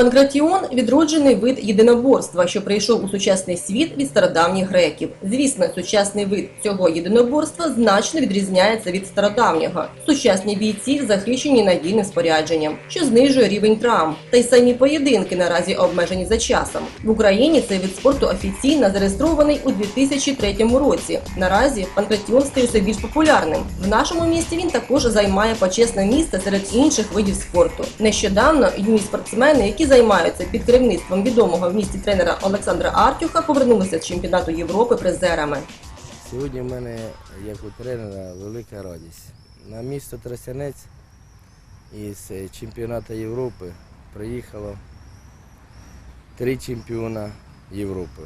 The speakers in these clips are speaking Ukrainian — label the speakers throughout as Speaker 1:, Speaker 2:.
Speaker 1: Панкратіон відроджений вид єдиноборства, що прийшов у сучасний світ від стародавніх греків. Звісно, сучасний вид цього єдиноборства значно відрізняється від стародавнього. Сучасні бійці захищені надійним спорядженням, що знижує рівень травм. Та й самі поєдинки наразі обмежені за часом. В Україні цей вид спорту офіційно зареєстрований у 2003 році. Наразі панкратіон стає більш популярним. В нашому місті він також займає почесне місце серед інших видів спорту. Нещодавно юні спортсмени, які займаються під керівництвом відомого в місті тренера Олександра Артюха, повернулися з чемпіонату Європи призерами.
Speaker 2: Сьогодні в мене, як у тренера, велика радість. На місто Тростянець із е, чемпіонату Європи приїхало три чемпіона Європи.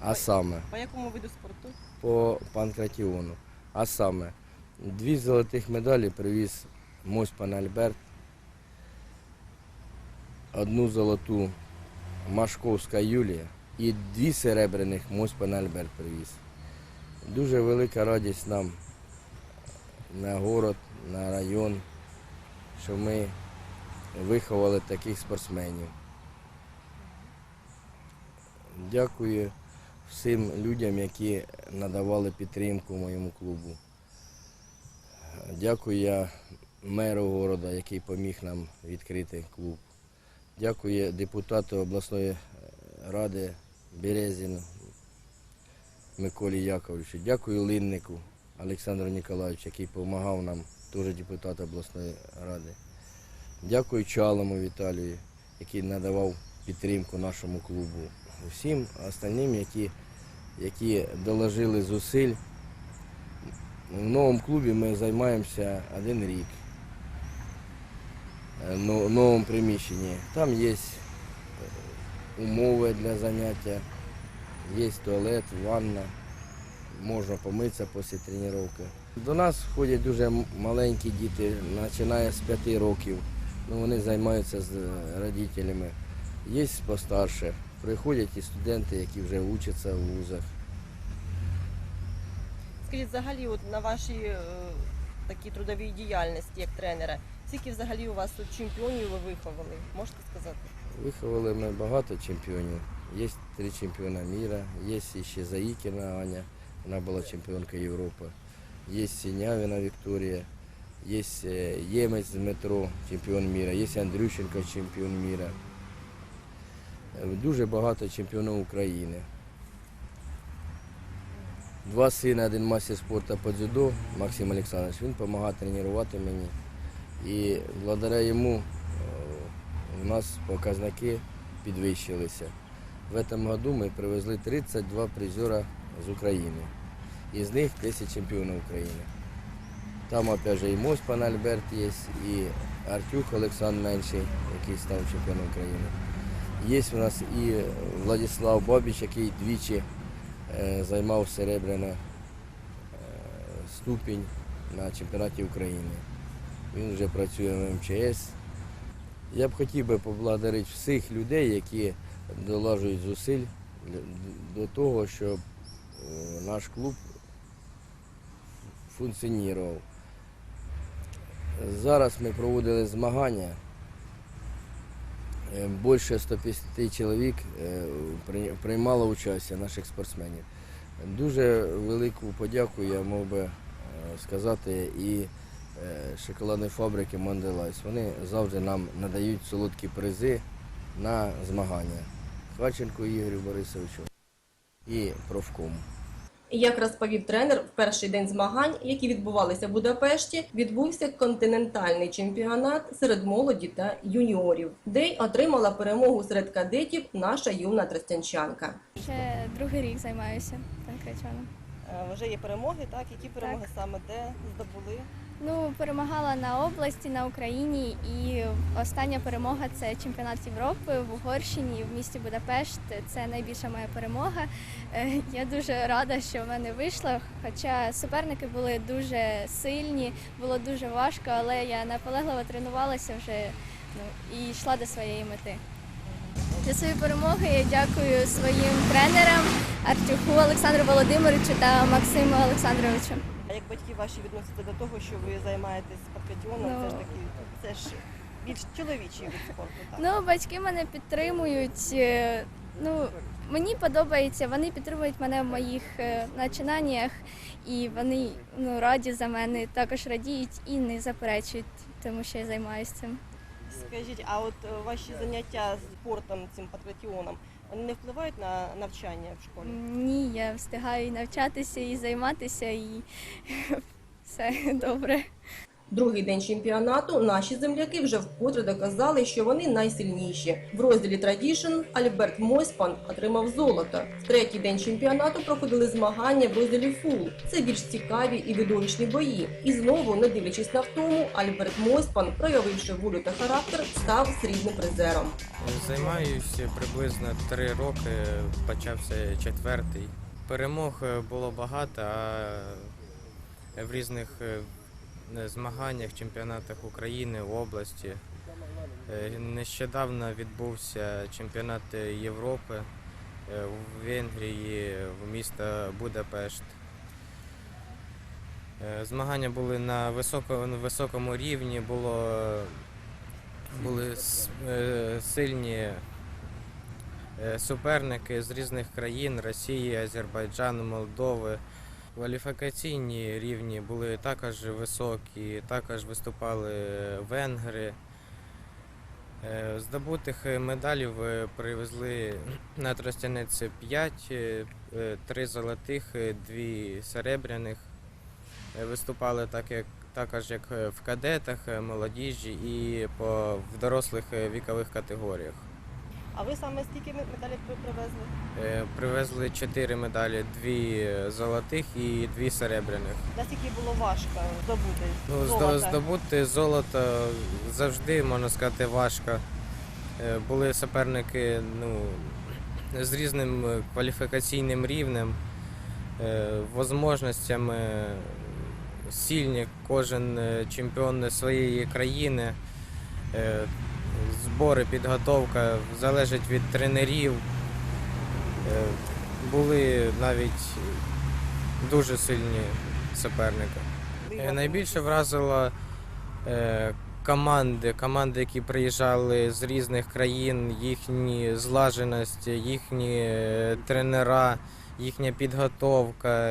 Speaker 2: А саме
Speaker 1: По якому виду спорту?
Speaker 2: по панкратіону. А саме дві золотих медалі привіз Мось пан Альберт, одну золоту Машковська Юлія і дві серебряних Мось пан Альберт привіз. Дуже велика радість нам на город, на район, що ми виховали таких спортсменів. Дякую всім людям, які надавали підтримку моєму клубу. Дякую я меру города, який поміг нам відкрити клуб. Дякую депутату обласної е, ради Березіну Миколі Яковичу. Дякую Линнику Олександру Ніколаївичу, який допомагав нам, теж депутат обласної ради. Дякую Чалому Віталію, який надавав підтримку нашому клубу. Всім остальним, які, які доложили зусиль. В новому клубі ми займаємося один рік. Ну- новому приміщенні. Там є е, умови для заняття, є туалет, ванна, можна помитися після тренування. До нас ходять дуже маленькі діти, починає з 5 років. Ну, вони займаються з е, родителями. Є постарше. Приходять і студенти, які вже вчаться в вузах.
Speaker 1: Скажіть, взагалі, от на вашій е, такій трудовій діяльності як тренера, скільки взагалі у вас тут чемпіонів ви виховали? Можете сказати?
Speaker 2: Виховали ми багато чемпіонів. Є три чемпіона міра, є ще Заїкіна Аня, вона була чемпіонка Європи. Є Сінявіна Вікторія, є е, Ємець Дмитро, чемпіон міра, є Андрющенко, чемпіон міра. Е, Дуже багато чемпіонів України. Два сини, один мастер спорту по дзюдо, Максим Олександрович, він допомагає тренувати мені. І благодаря йому е, у нас показники підвищилися. В цьому году ми привезли 32 призера з України. Із них 10 чемпіонів України. Там опять же і Мось пан Альберт є, і Артюх Олександр Менший, який став чемпіоном України. Є у нас і Владислав Бабіч, який двічі е, займав серебряну е, ступінь на чемпіонаті України. Він вже працює в МЧС. Я б хотів би поблагодарити всіх людей, які долажують зусиль до того, щоб е, наш клуб функціонував. Зараз ми проводили змагання. Е, Більше 150 чоловік е, приймало участь наших спортсменів. Дуже велику подяку я мав би сказати і шоколадної фабрики Манделайс. Вони завжди нам надають солодкі призи на змагання. Хаченко Ігорю Борисовичу і профкому.
Speaker 1: Як розповів тренер, в перший день змагань, які відбувалися в Будапешті, відбувся континентальний чемпіонат серед молоді та юніорів, де й отримала перемогу серед кадетів наша юна тростянчанка.
Speaker 3: Ще другий рік займаюся панкратіоном.
Speaker 1: Е, Вже є перемоги, так які перемоги саме де здобули?
Speaker 3: Ну, перемагала на області, на Україні, і остання перемога це чемпіонат Європи в Угорщині в місті Будапешт. Це найбільша моя перемога. Е, Я дуже рада, що в мене вийшло. Хоча суперники були дуже сильні, було дуже важко, але я наполегливо тренувалася вже ну, і йшла до своєї мети. Для своєї перемоги я дякую своїм тренерам Артюху Олександру Володимировичу та Максиму Олександровичу.
Speaker 4: А як батьки ваші відносяться до того, що ви займаєтесь панкратіоном,
Speaker 3: Ну,
Speaker 4: це ж таки це ж більш чоловічий вид спорту. Так.
Speaker 3: Ну, батьки мене підтримують. е, Ну, мені подобається, вони підтримують мене в моїх е, начинаннях, і вони ну, раді за мене, також радіють і не заперечують, тому що я займаюся цим.
Speaker 4: Скажіть, а от е, ваші заняття спортом, цим патриотіоном, вони не впливають на навчання в школі?
Speaker 3: Ні, я встигаю і навчатися, і займатися, і все добре.
Speaker 1: Другий день чемпіонату наші земляки вже вкотре доказали, що вони найсильніші. В розділі Tradition Альберт Мойспан отримав золото. В третій день чемпіонату проходили змагання в розділі Фул. Це більш цікаві і видовищні бої. І знову, не дивлячись на втому, Альберт Мойспан, проявивши волю та характер, став срібним призером.
Speaker 5: Займаюся приблизно три роки, почався четвертий. Перемог е, було багато, а в різних е, змаганнях, чемпіонатах України, області. Е, Нещодавно відбувся чемпіонат Європи е, в Венгрії, в місто Будапешт. Е, Змагання були на високому рівні, було були е, сильні е, суперники з різних країн Росії, Азербайджану, Молдови. Кваліфікаційні рівні були також високі, також виступали венгри. Е, Здобутих медалів е, привезли на Тростянець 5, 3 золотих, е, 2 серебряних. Е, Виступали так, як, також як е, в кадетах, е, молодіжі і по, в дорослих е, вікових категоріях.
Speaker 4: А ви саме стільки ме- медалів привезли?
Speaker 5: Е, Привезли 4 медалі, 2 золотих і 2 серебряних.
Speaker 4: Наскільки було важко здобути
Speaker 5: Ну,
Speaker 4: золото?
Speaker 5: здобути золото завжди, можна сказати, важко. Е, Були суперники ну, з різним кваліфікаційним рівнем, е, возможностями, сильні, кожен е, чемпіон своєї країни. Е, Збори, підготовка залежить від тренерів. Е, Були навіть дуже сильні суперники. Е, Найбільше вразило е, команди, команди, які приїжджали з різних країн, їхні злаженість, їхні тренера, їхня підготовка.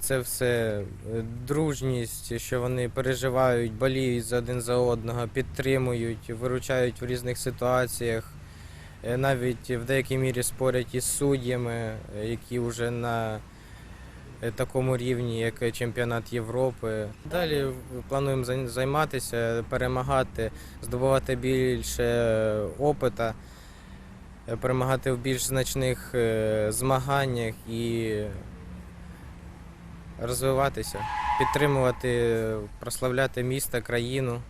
Speaker 5: Це все е, дружність, що вони переживають, боліють за один за одного, підтримують, виручають в різних ситуаціях. Е, Навіть в деякій мірі спорять із суддями, які вже на е, такому рівні, як чемпіонат Європи. Далі плануємо займатися, перемагати, здобувати більше опита, перемагати в більш значних змаганнях і розвиватися, підтримувати, прославляти місто, країну.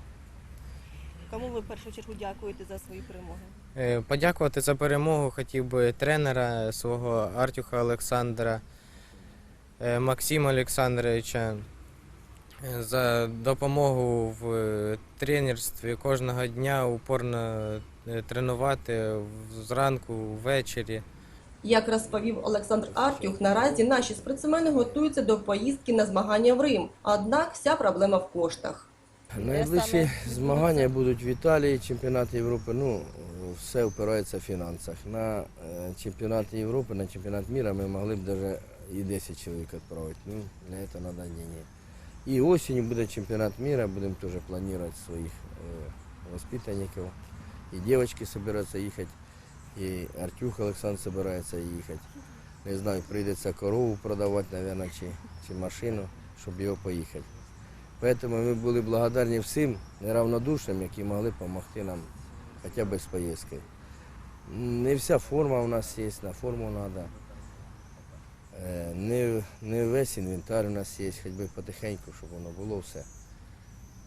Speaker 4: Кому ви в першу чергу дякуєте за свої перемоги?
Speaker 5: Е, Подякувати за перемогу хотів би тренера свого Артюха Олександра, е, Максима Олександровича е, за допомогу в тренерстві кожного дня упорно тренувати зранку, ввечері.
Speaker 1: Як розповів Олександр Артюх, наразі наші спортсмени готуються до поїздки на змагання в Рим. Однак вся проблема в коштах.
Speaker 2: Найближчі змагання будуть в Італії, чемпіонат Європи. Ну, все впирається в фінансах. На е, чемпіонат Європи, на чемпіонат міра ми могли б навіть і 10 чоловік відправити. Ну, для цього треба деньги. І осінню буде чемпіонат міра, будемо теж планувати своїх е, воспитанників. І дівчатки збираються їхати, і Артюх Олександр збирається їхати. Не знаю, прийдеться корову продавати, мабуть, чи, чи машину, щоб його поїхати. Поэтому ми були благодарні всім неравнодушним, які могли допомогти нам хоча б з поїздкою. Не вся форма у нас є, на форму треба. Не, не весь інвентар у нас є, хоч би потихеньку, щоб воно було все.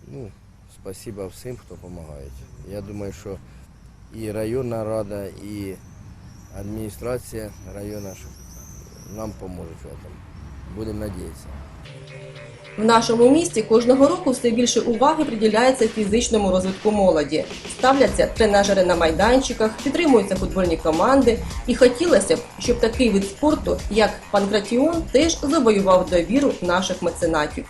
Speaker 2: Ну, спасибо всім, хто допомагає. Я думаю, що і районна рада, і адміністрація району нам поможуть в цьому. Будемо сподіватися.
Speaker 1: В нашому місті кожного року все більше уваги приділяється фізичному розвитку молоді. Ставляться тренажери на майданчиках, підтримуються футбольні команди. І хотілося б, щоб такий вид спорту, як панкратіон, теж завоював довіру наших меценатів.